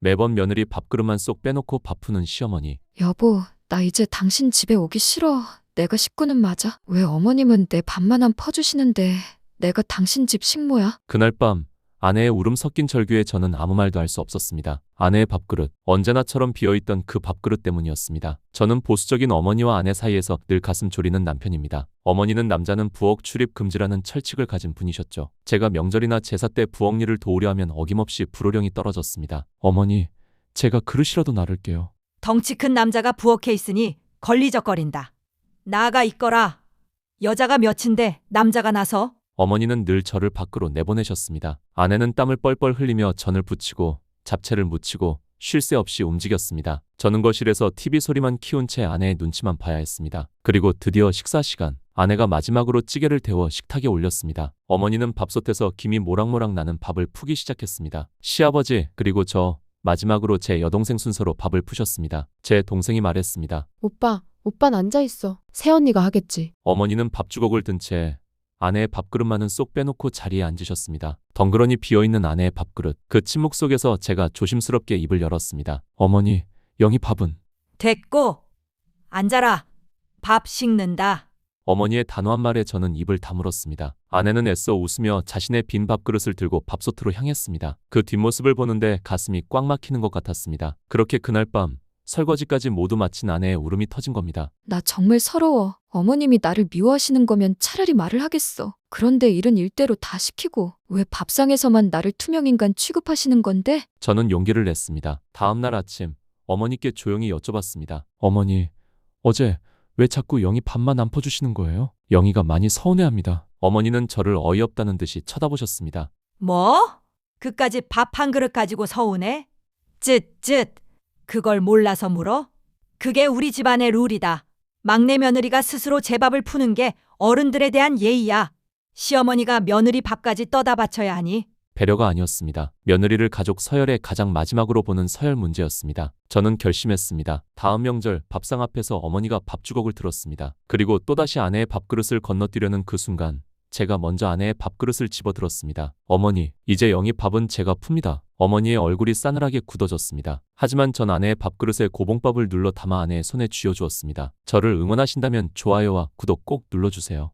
매번 며느리 밥그릇만 쏙 빼놓고 밥 푸는 시어머니. 여보, 나 이제 당신 집에 오기 싫어. 내가 식구는 맞아. 왜 어머님은 내 밥만 안 퍼주시는데 내가 당신 집 식모야? 그날 밤 아내의 울음 섞인 절규에 저는 아무 말도 할 수 없었습니다. 아내의 밥그릇, 언제나처럼 비어있던 그 밥그릇 때문이었습니다. 저는 보수적인 어머니와 아내 사이에서 늘 가슴 졸이는 남편입니다. 어머니는 남자는 부엌 출입 금지라는 철칙을 가진 분이셨죠. 제가 명절이나 제사 때 부엌 일을 도우려 하면 어김없이 불호령이 떨어졌습니다. 어머니, 제가 그릇이라도 나를게요. 덩치 큰 남자가 부엌에 있으니 걸리적거린다. 나가 있거라. 여자가 몇인데 남자가 나서 어머니는 늘 저를 밖으로 내보내셨습니다. 아내는 땀을 뻘뻘 흘리며 전을 부치고 잡채를 무치고 쉴 새 없이 움직였습니다. 저는 거실에서 TV 소리만 키운 채 아내의 눈치만 봐야 했습니다. 그리고 드디어 식사 시간. 아내가 마지막으로 찌개를 데워 식탁에 올렸습니다. 어머니는 밥솥에서 김이 모락모락 나는 밥을 푸기 시작했습니다. 시아버지, 그리고 저, 마지막으로 제 여동생 순서로 밥을 푸셨습니다. 제 동생이 말했습니다. 오빠, 오빤 앉아 있어. 새언니가 하겠지. 어머니는 밥주걱을 든 채 아내의 밥그릇만은 쏙 빼놓고 자리에 앉으셨습니다. 덩그러니 비어있는 아내의 밥그릇. 그 침묵 속에서 제가 조심스럽게 입을 열었습니다. 어머니, 영희 밥은? 됐고 앉아라. 밥 식는다. 어머니의 단호한 말에 저는 입을 다물었습니다. 아내는 애써 웃으며 자신의 빈 밥그릇을 들고 밥솥으로 향했습니다. 그 뒷모습을 보는데 가슴이 꽉 막히는 것 같았습니다. 그렇게 그날 밤 설거지까지 모두 마친 아내의 울음이 터진 겁니다. 나 정말 서러워. 어머님이 나를 미워하시는 거면 차라리 말을 하겠어. 그런데 일은 일대로 다 시키고 왜 밥상에서만 나를 투명인간 취급하시는 건데? 저는 용기를 냈습니다. 다음 날 아침 어머니께 조용히 여쭤봤습니다. 어머니, 어제 왜 자꾸 영희 밥만 안 퍼주시는 거예요? 영희가 많이 서운해합니다. 어머니는 저를 어이없다는 듯이 쳐다보셨습니다. 뭐? 그까지 밥 한 그릇 가지고 서운해? 쯧쯧. 그걸 몰라서 물어? 그게 우리 집안의 룰이다. 막내 며느리가 스스로 제 밥을 푸는 게 어른들에 대한 예의야. 시어머니가 며느리 밥까지 떠다 바쳐야 하니 배려가 아니었습니다. 며느리를 가족 서열의 가장 마지막으로 보는 서열 문제였습니다. 저는 결심했습니다. 다음 명절 밥상 앞에서 어머니가 밥주걱을 들었습니다. 그리고 또다시 아내의 밥그릇을 건너뛰려는 그 순간 제가 먼저 아내의 밥그릇을 집어들었습니다. 어머니, 이제 영희 밥은 제가 풉니다. 어머니의 얼굴이 싸늘하게 굳어졌습니다. 하지만 전 아내의 밥그릇에 고봉밥을 눌러 담아 아내의 손에 쥐어주었습니다. 저를 응원하신다면 좋아요와 구독 꼭 눌러주세요.